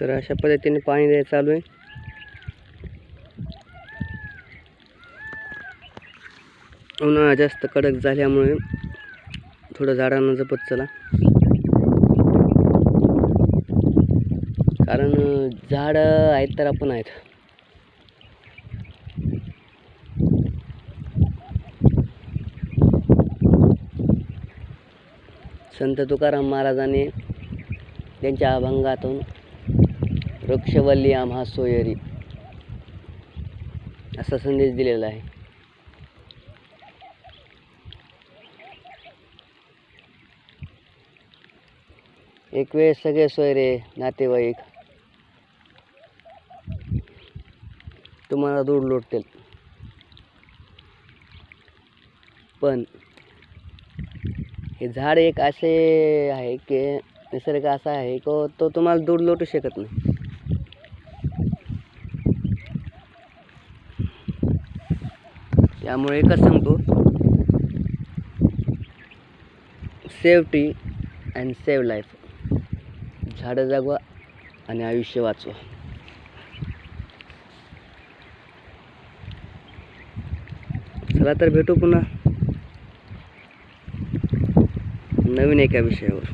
तर अशा पद्धतीने पाणी द्यायचं चालू आहे. उन्हाळा जास्त कडक झाल्यामुळे थोडं झाडांना जपत चला. कारण झाडं आहेत तर आपण आहेत. संत तुकाराम महाराजांनी त्यांच्या अभंगातून वृक्षवल्ली आम्हा सोयरी. असा संदेश दिलेला आहे. एक वेळ सगळे सोयरे नातेवाईक तुम्हाला दूर लोटतील. पण हे झाड एक असे आहे की निसर्ग असा आहे की तो तुम्हाला दूर लोटू शकत नाही. त्यामुळे एकच सांगतो. सेफ्टी अँड सेव्ह लाईफ झाडं जगवा आणि आयुष्य वाचवा. चला तर भेटू पुन्हा नवीन एका विषयावर.